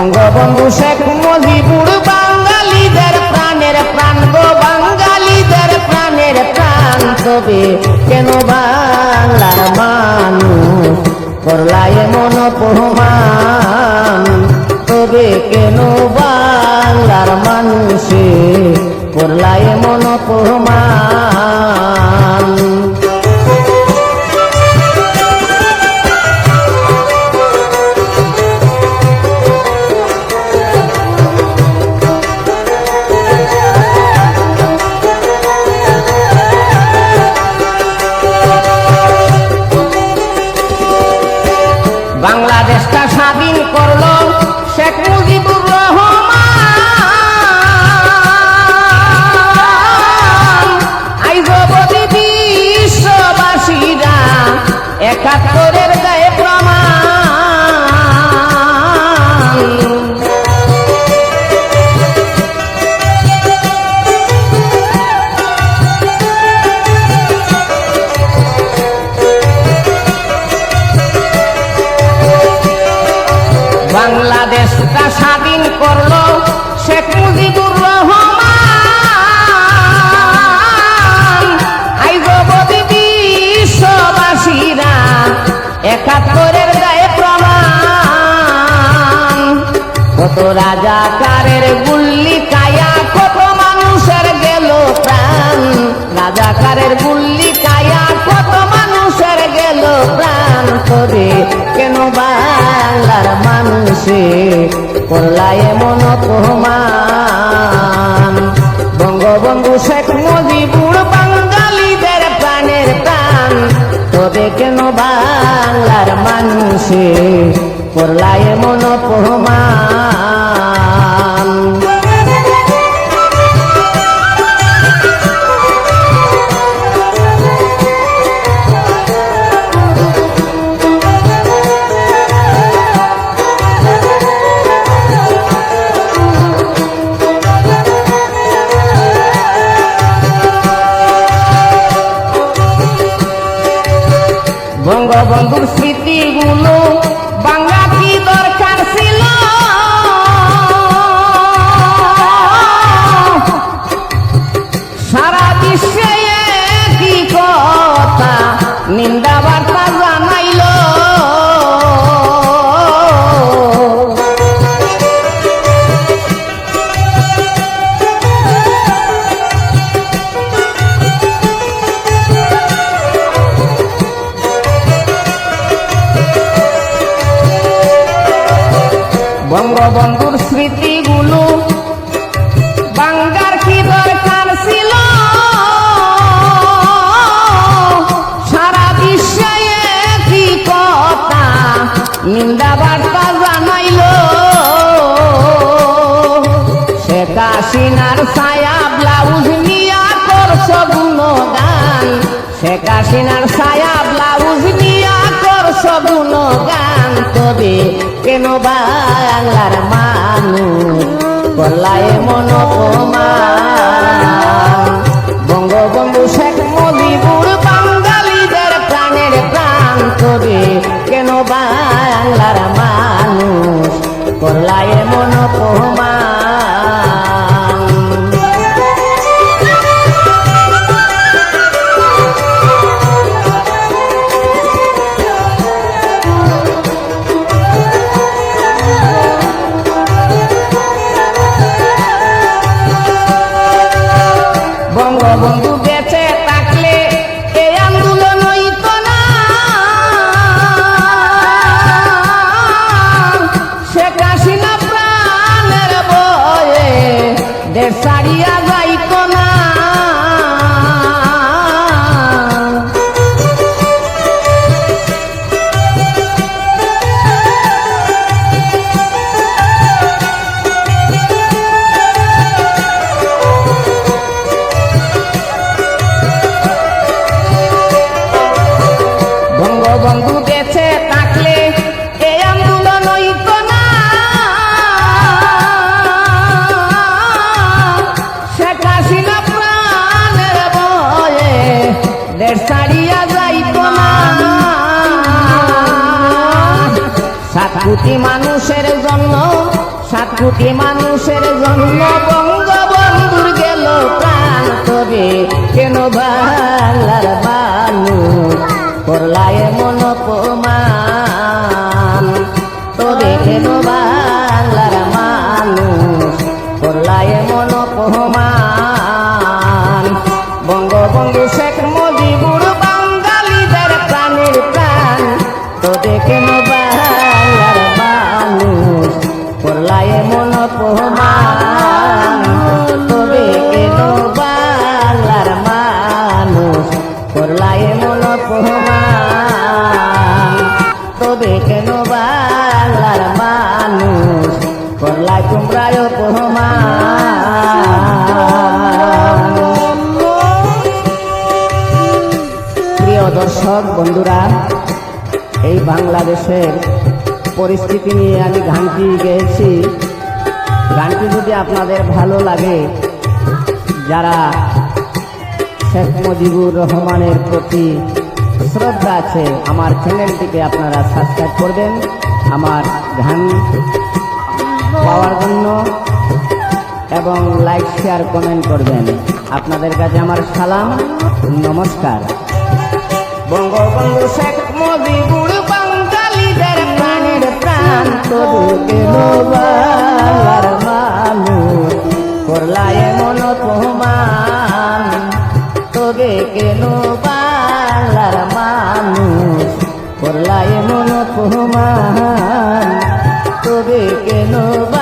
বঙ্গবন্ধু শেখ মুজিবুর বাঙালিদের প্রাণের প্রাণ গো, বাঙালিদের প্রাণের প্রাণ। তবে কেন বাংলার মানুষ করলায় মন প্রমাণ তবে কেন বাংলার মানুষে করলায় মন প্রমাণ কত রাজাকারের গুল্লি কায়া কত মানুষের গেল প্রাণ। রাজাকারের গুল্লি কায়া কত মানুষের গেল প্রাণ। তবে কেন বাংলার মানুষে করলায় মন অপমান? বঙ্গবন্ধু শেখ মুজিবুর বাঙালিদের প্রাণের প্রাণ। তবে কেন বাংলার মানুষে করলায় মন অপমান। বঙ্গবন্ধুর স্মৃতিগুলো সারা শেখ ছায়া ব্লাউজ নিয়া করছ গুণগান। শেখ হাসিনার ছায়া ব্লাউজ নিয়া করছ গুণগান। তবে কেন বাংলার মানুষ করলায় মন বঙ্গবন্ধু শেখ মুজিবুর বাঙালিদের প্রাণের প্রাণ। তবে কেন বাংলার মানুষ করলায় মন কোটি মানুষের জন্য বঙ্গবন্ধুর গেল প্রাণ তবে। কেন বাংলার মানুষ? করলায় মন অপমান। তবে কেন বাংলার মানুষ? করলায় মন অপমান। বঙ্গবন্ধু শেখ মুজিবুর বাঙালিদের প্রাণের প্রাণ। তবে কেন অপমান তবে কেন বাংলার মানুষ করলায় তোমরায় অপমান প্রিয় দর্শক, বন্ধুরা, এই বাংলাদেশের পরিস্থিতি নিয়ে আমি গানটি গেয়েছি। গানটি যদি আপনাদের ভালো লাগে, যারা শেখ মুজিবুর রহমানের প্রতি শ্রদ্ধা আছে। আমার চ্যানেলটিকে আপনারা সাবস্ক্রাইব করবেন। আমার গান পাওয়ার জন্য এবং লাইক শেয়ার কমেন্ট করবেন। আপনাদের কাছে আমার সালাম। নমস্কার। বঙ্গবন্ধু শেখ বাঙালিদের প্রাণ। কেন বা